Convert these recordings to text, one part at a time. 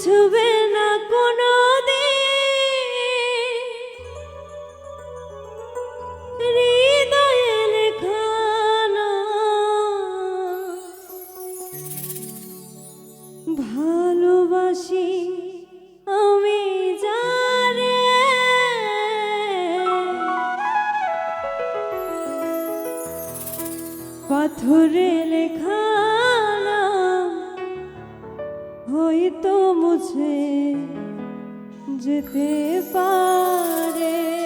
মুছবে না কোনো ভালোবাসি আমি পাথরে লেখা হয়তো মুছে যেতে পারে।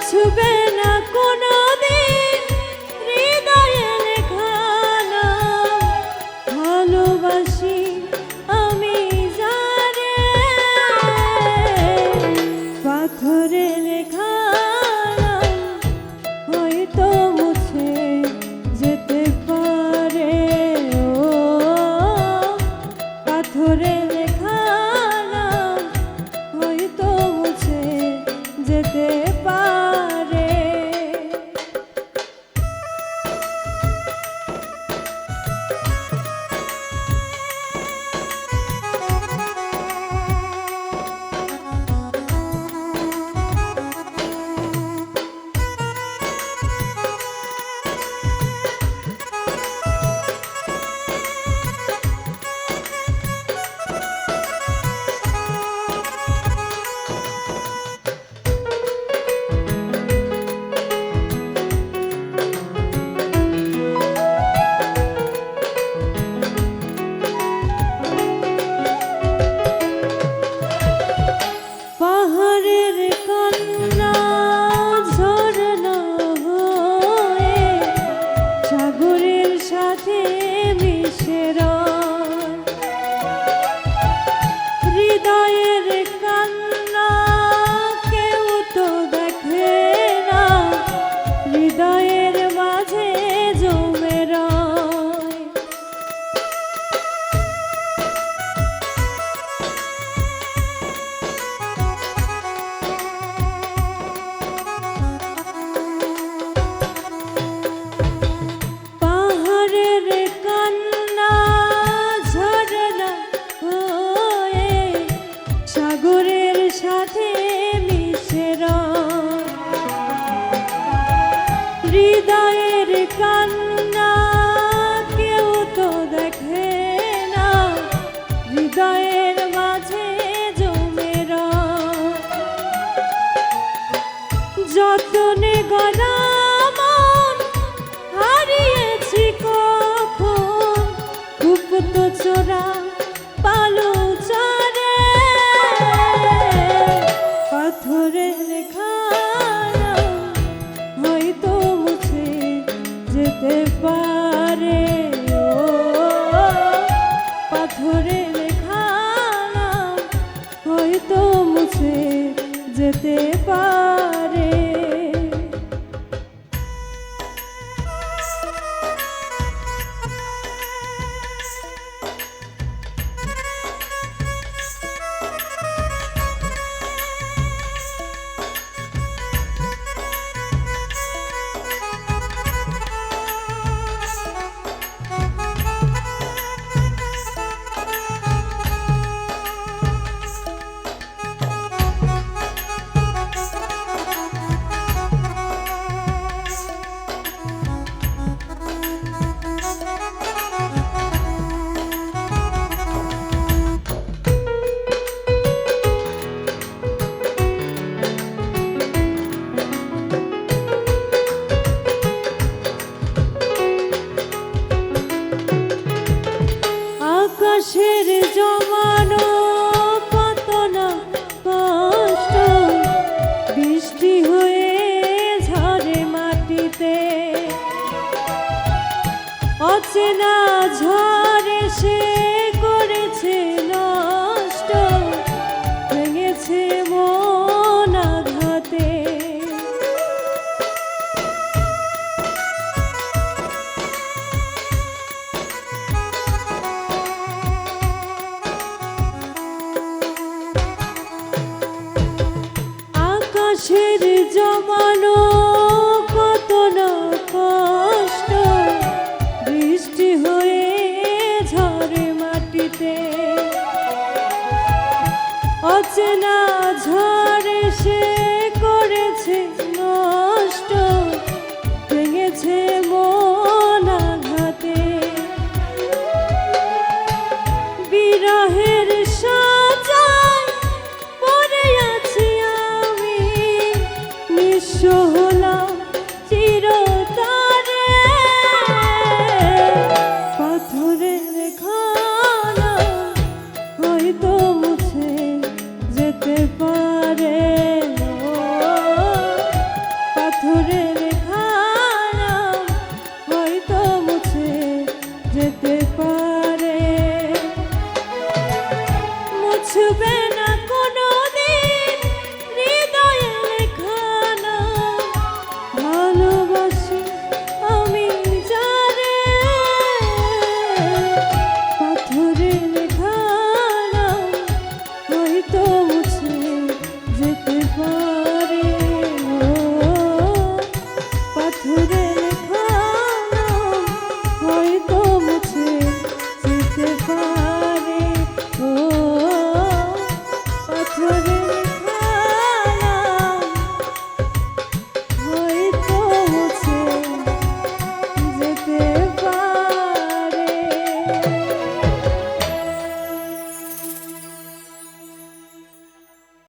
মুছবে না কোনো দিন হৃদয়ে লেখা নাম ভালোবাসি আমি জানে পাথরে লেখা হয়তো মুছে যেতে পারে। ও, পাথরে লেখা হয়তো মুছে যেতে হৃদয়ের মাঝে জমে যতনে গড়া হারিয়েছি কখন গুপ্ত চোরা মানুষের জমানো পাতনা না কষ্ট। বৃষ্টি হয়ে ঝরে মাটিতে। অচেনা ঝরে সে